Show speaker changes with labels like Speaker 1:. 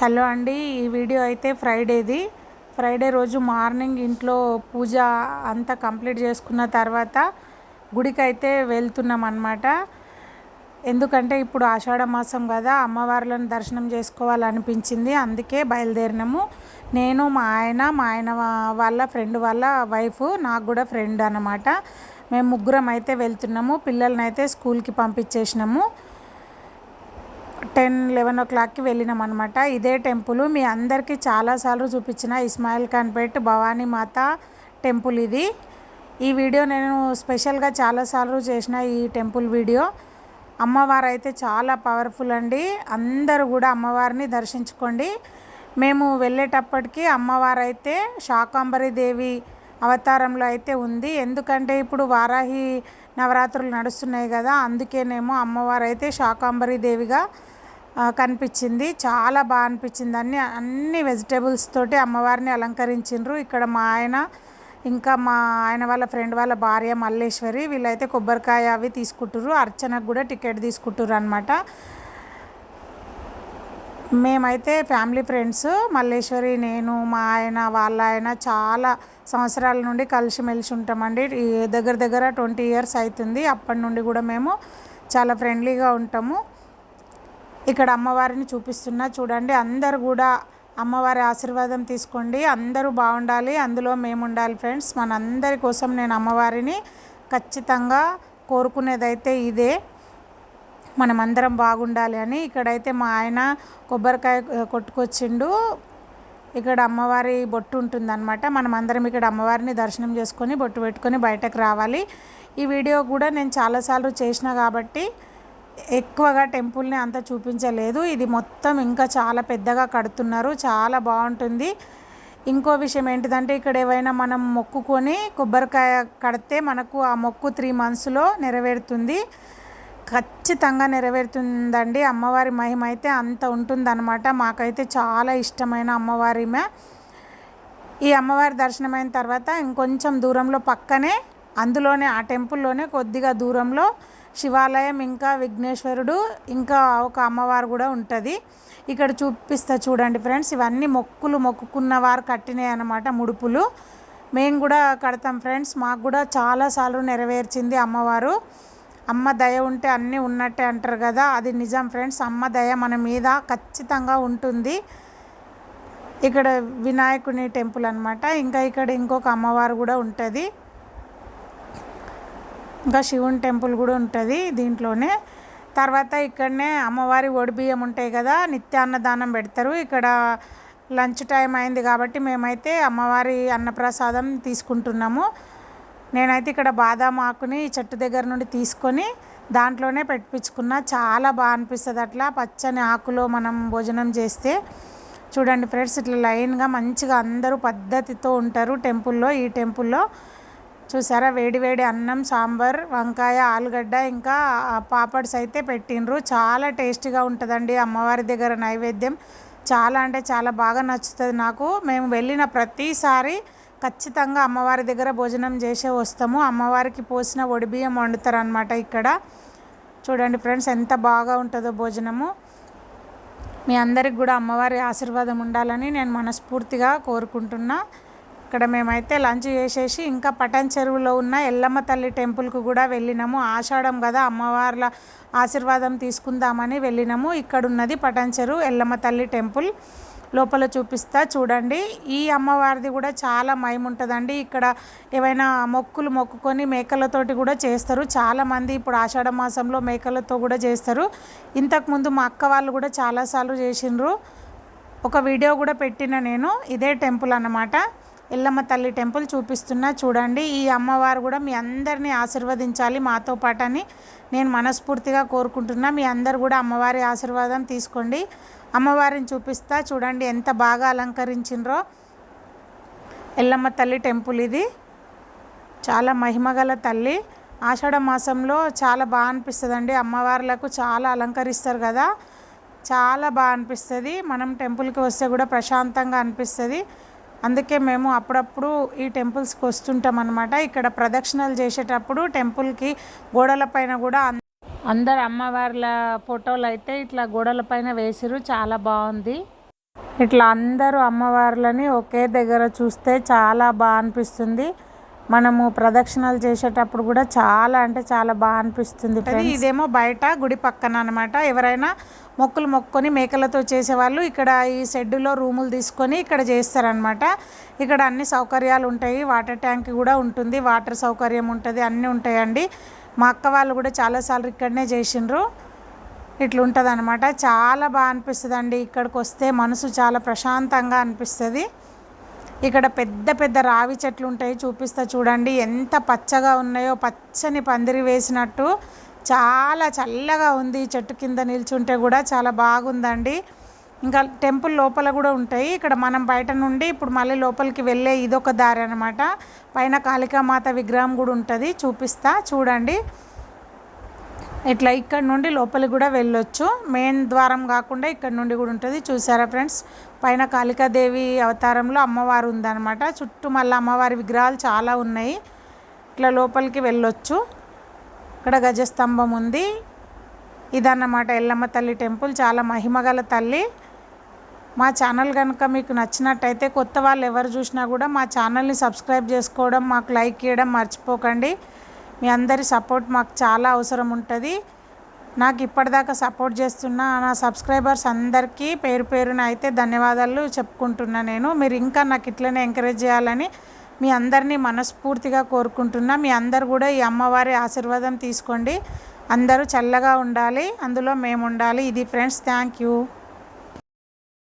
Speaker 1: Hello అండి ఈ video అయితే ఫ్రైడేది. ఫ్రైడే రోజు మార్నింగ్ ఇంట్లో పూజ అంతా కంప్లీట్ చేసుకున్న తర్వాత గుడికి అయితే వెళ్తున్నాం అనమాట ఎందుకంటే ఇప్పుడు ఆషాఢ మాసం కదా అమ్మవార్లను దర్శనం చేసుకోవాలనిపించింది. అందుకే బయలుదేరినాము. నేను మా ఆయన మా ఆయన వాళ్ళ ఫ్రెండ్ వాళ్ళ వైఫ్ నాకు కూడా ఫ్రెండ్ అనమాట మేము ముగ్గురం అయితే వెళ్తున్నాము. పిల్లల్ని అయితే స్కూల్కి పంపించేసినాము. టెన్ లెవెన్ ఓ క్లాక్కి వెళ్ళినాం అనమాట ఇదే టెంపుల్. మీ అందరికీ చాలాసార్లు చూపించిన ఇస్మాయిల్ ఖాన్పేట్ భవానీ మాత టెంపుల్ ఇది. ఈ వీడియో నేను స్పెషల్గా చాలాసార్లు చేసిన ఈ టెంపుల్ వీడియో. అమ్మవారు అయితే చాలా పవర్ఫుల్ అండి. అందరూ కూడా అమ్మవారిని దర్శించుకోండి. మేము వెళ్ళేటప్పటికి అమ్మవారు అయితే శాకాంబరి దేవి అవతారంలో అయితే ఉంది. ఎందుకంటే ఇప్పుడు వారాహి నవరాత్రులు నడుస్తున్నాయి కదా అందుకేనేమో అమ్మవారు అయితే శాకాంబరి దేవిగా కనిపించింది. చాలా బాగా అనిపించింది. అన్ని అన్ని వెజిటేబుల్స్ తోటి అమ్మవారిని అలంకరించిండ్రు. ఇక్కడ మా ఆయన ఇంకా మా ఆయన వాళ్ళ ఫ్రెండ్ వాళ్ళ భార్య మల్లేశ్వరి వీళ్ళైతే కొబ్బరికాయ అవి తీసుకుంటుర్రు. అర్చనకు కూడా టికెట్ తీసుకుంటుర్రు అనమాట మేమైతే ఫ్యామిలీ ఫ్రెండ్స్. మల్లేశ్వరి నేను మా ఆయన వాళ్ళ ఆయన చాలా సంవత్సరాల నుండి కలిసిమెలిసి ఉంటామండి. దగ్గర దగ్గర ట్వంటీ ఇయర్స్ అవుతుంది అప్పటి నుండి కూడా మేము చాలా ఫ్రెండ్లీగా ఉంటాము. ఇక్కడ అమ్మవారిని చూపిస్తున్నా చూడండి. అందరు కూడా అమ్మవారి ఆశీర్వాదం తీసుకోండి. అందరూ బాగుండాలి. అందులో మేము ఉండాలి ఫ్రెండ్స్. మనందరి కోసం నేను అమ్మవారిని ఖచ్చితంగా కోరుకునేదైతే ఇదే. మనమందరం బాగుండాలి అని ఇక్కడైతే మా ఆయన కొబ్బరికాయ కొట్టుకొచ్చిండు. ఇక్కడ అమ్మవారి బొట్టు ఉంటుందన్నమాట. మనం అందరం ఇక్కడ అమ్మవారిని దర్శనం చేసుకొని బొట్టు పెట్టుకొని బయటకు రావాలి. ఈ వీడియో కూడా నేను చాలాసార్లు చేసిన కాబట్టి ఎక్కువగా టెంపుల్ని అంత చూపించలేదు. ఇది మొత్తం ఇంకా చాలా పెద్దగా కడుతున్నారు. చాలా బాగుంటుంది. ఇంకో విషయం ఏంటిదంటే ఇక్కడ ఏవైనా మనం మొక్కుకొని కొబ్బరికాయ కడితే మనకు ఆ మొక్కు త్రీ మంత్స్లో నెరవేరుతుంది. ఖచ్చితంగా నెరవేరుతుందండి. అమ్మవారి మహిమ అయితే అంత ఉంటుందన్నమాట. మాకైతే చాలా ఇష్టమైన అమ్మవారిమే ఈ అమ్మవారి దర్శనం అయిన తర్వాత ఇంకొంచెం దూరంలో పక్కనే అందులోనే ఆ టెంపుల్లోనే కొద్దిగా దూరంలో శివాలయం ఇంకా విఘ్నేశ్వరుడు ఇంకా ఒక అమ్మవారు కూడా ఉంటుంది. ఇక్కడ చూపిస్తా చూడండి ఫ్రెండ్స్ ఇవన్నీ మొక్కులు మొక్కుకున్న వారు కట్టినాయి అన్నమాట ముడుపులు. మేము కూడా కడతాం ఫ్రెండ్స్ మాకు కూడా చాలాసార్లు నెరవేర్చింది అమ్మవారు. అమ్మ దయ ఉంటే అన్నీ ఉన్నట్టే అంటారు కదా. అది నిజం ఫ్రెండ్స్. అమ్మ దయ మన మీద ఖచ్చితంగా ఉంటుంది. ఇక్కడ వినాయకుని టెంపుల్ అనమాట ఇంకా ఇక్కడ ఇంకొక అమ్మవారు కూడా ఉంటుంది. ఇంకా శివుని టెంపుల్ కూడా ఉంటుంది దీంట్లోనే. తర్వాత ఇక్కడనే అమ్మవారి ఒడిబియ్యం ఉంటాయి కదా. నిత్యాన్నదానం పెడతారు. ఇక్కడ లంచ్ టైం అయింది కాబట్టి మేమైతే అమ్మవారి అన్నప్రసాదం తీసుకుంటున్నాము. నేనైతే ఇక్కడ బాదాం ఆకుని చెట్టు దగ్గర నుండి తీసుకొని దాంట్లోనే పెట్టించుకున్నా. చాలా బాగా అనిపిస్తుంది అట్లా. పచ్చని ఆకులో మనం భోజనం చేస్తే చూడండి ఫ్రెండ్స్ ఇట్లా లైన్గా మంచిగా అందరూ పద్ధతితో ఉంటారు టెంపుల్లో ఈ టెంపుల్లో. చూసారా? వేడి వేడి అన్నం సాంబార్ వంకాయ ఆలుగడ్డ ఇంకా పాపడ్స్ అయితే పెట్టిండ్రు. చాలా టేస్టీగా ఉంటుందండి అమ్మవారి దగ్గర నైవేద్యం. చాలా అంటే చాలా బాగా నచ్చుతుంది నాకు. మేము వెళ్ళిన ప్రతిసారి ఖచ్చితంగా అమ్మవారి దగ్గర భోజనం చేసే వస్తాము. అమ్మవారికి పోసిన ఒడిబియ్యం వండుతారు అనమాట ఇక్కడ. చూడండి ఫ్రెండ్స్ ఎంత బాగా ఉంటుందో భోజనము. మీ అందరికి కూడా అమ్మవారి ఆశీర్వాదం ఉండాలని నేను మనస్ఫూర్తిగా కోరుకుంటున్నా. ఇక్కడ మేమైతే లంచ్ చేసేసి ఇంకా పటన్ చెరువులో ఉన్న ఎల్లమ్మ తల్లి టెంపుల్కు కూడా వెళ్ళినాము. ఆషాఢం కదా అమ్మవార్ల ఆశీర్వాదం తీసుకుందామని వెళ్ళినాము. ఇక్కడ ఉన్నది పటన్ చెరువు ఎల్లమ్మ తల్లి టెంపుల్. లోపల చూపిస్తా చూడండి. ఈ అమ్మవారిది కూడా చాలా మయం ఉంటుందండి. ఇక్కడ ఏవైనా మొక్కులు మొక్కుకొని మేకలతోటి కూడా చేస్తారు. చాలామంది ఇప్పుడు ఆషాఢ మాసంలో మేకలతో కూడా చేస్తారు. ఇంతకుముందు మా అక్క వాళ్ళు కూడా చాలాసార్లు చేసిండ్రు. ఒక వీడియో కూడా పెట్టిన నేను. ఇదే టెంపుల్ అన్నమాట. ఎల్లమ్మ తల్లి టెంపుల్ చూపిస్తున్నా చూడండి. ఈ అమ్మవారు కూడా మీ అందరినీ ఆశీర్వదించాలి మాతో పాటని నేను మనస్ఫూర్తిగా కోరుకుంటున్నా. మీ అందరు కూడా అమ్మవారి ఆశీర్వాదం తీసుకోండి. అమ్మవారిని చూపిస్తా చూడండి ఎంత బాగా అలంకరించిండ్రో ఎల్లమ్మ తల్లి టెంపుల్ ఇది. చాలా మహిమగల తల్లి. ఆషాఢ మాసంలో చాలా బాగా అనిపిస్తుందండి. అమ్మవార్లకు చాలా అలంకరిస్తారు కదా. చాలా బాగా అనిపిస్తుంది. మనం టెంపుల్కి వస్తే కూడా ప్రశాంతంగా అనిపిస్తుంది. అందుకే మేము అప్పుడప్పుడు ఈ టెంపుల్స్కి వస్తుంటాం అనమాట ఇక్కడ ప్రదక్షిణలు చేసేటప్పుడు టెంపుల్కి గోడలపైన కూడా అందరు అమ్మవార్ల ఫోటోలు అయితే ఇట్లా గోడల పైన వేసిరు చాలా బాగుంది. ఇట్లా అందరూ అమ్మవార్లని ఒకే దగ్గర చూస్తే చాలా బాగా అనిపిస్తుంది. మనము ప్రదక్షిణలు చేసేటప్పుడు కూడా చాలా అంటే చాలా బాగా అనిపిస్తుంది ఇదేమో బయట గుడి పక్కన అనమాట ఎవరైనా మొక్కులు మొక్కుకొని మేకలతో చేసేవాళ్ళు ఇక్కడ ఈ షెడ్డులో రూములు తీసుకొని ఇక్కడ చేస్తారనమాట ఇక్కడ అన్ని సౌకర్యాలు ఉంటాయి. వాటర్ ట్యాంక్ కూడా ఉంటుంది. వాటర్ సౌకర్యం ఉంటుంది. అన్నీ ఉంటాయండి. మా అక్క వాళ్ళు కూడా చాలాసార్లు ఇక్కడనే చేసిండ్రు. ఇట్లా ఉంటుంది అనమాట చాలా బాగా అనిపిస్తుంది అండి ఇక్కడికి వస్తే మనసు చాలా ప్రశాంతంగా అనిపిస్తుంది. ఇక్కడ పెద్ద పెద్ద రావి చెట్లు ఉంటాయి చూపిస్తా చూడండి. ఎంత పచ్చగా ఉన్నాయో పచ్చని పందిరి వేసినట్టు. చాలా చల్లగా ఉంది చెట్టు కింద నిల్చుంటే కూడా చాలా బాగుందండి. ఇంకా టెంపుల్ లోపల కూడా ఉంటాయి. ఇక్కడ మనం బయట నుండి ఇప్పుడు మళ్ళీ లోపలికి వెళ్ళే ఇదొక దారి అనమాట పైన కాళికామాత విగ్రహం కూడా ఉంటుంది. చూపిస్తా చూడండి. ఇట్లా ఇక్కడ నుండి లోపలికి కూడా వెళ్ళొచ్చు. మెయిన్ ద్వారం కాకుండా ఇక్కడ నుండి కూడా ఉంటుంది. చూసారా ఫ్రెండ్స్? పైన కాళికాదేవి అవతారంలో అమ్మవారు ఉందన్నమాట. చుట్టూ మళ్ళీ అమ్మవారి విగ్రహాలు చాలా ఉన్నాయి. ఇట్లా లోపలికి వెళ్ళొచ్చు. ఇక్కడ గజస్తంభం ఉంది. ఇదన్నమాట ఎల్లమ్మ తల్లి టెంపుల్. చాలా మహిమగల తల్లి. మా ఛానల్ కనుక మీకు నచ్చినట్టయితే కొత్త వాళ్ళు ఎవరు చూసినా కూడా మా ఛానల్ని సబ్స్క్రైబ్ చేసుకోవడం మాకు లైక్ చేయడం మర్చిపోకండి. మీ అందరి సపోర్ట్ మాకు చాలా అవసరం ఉంటుంది. నాకు ఇప్పటిదాకా సపోర్ట్ చేస్తున్న నా సబ్స్క్రైబర్స్ అందరికీ పేరు పేరున అయితే ధన్యవాదాలు చెప్పుకుంటున్నా నేను. మీరు ఇంకా నాకు ఇట్లనే ఎంకరేజ్ చేయాలని మీ అందరినీ మనస్ఫూర్తిగా కోరుకుంటున్నా. మీ అందరు కూడా ఈ అమ్మవారి ఆశీర్వాదం తీసుకోండి. అందరూ చల్లగా ఉండాలి. అందులో మేము ఉండాలి ఇది ఫ్రెండ్స్ థ్యాంక్ యూ.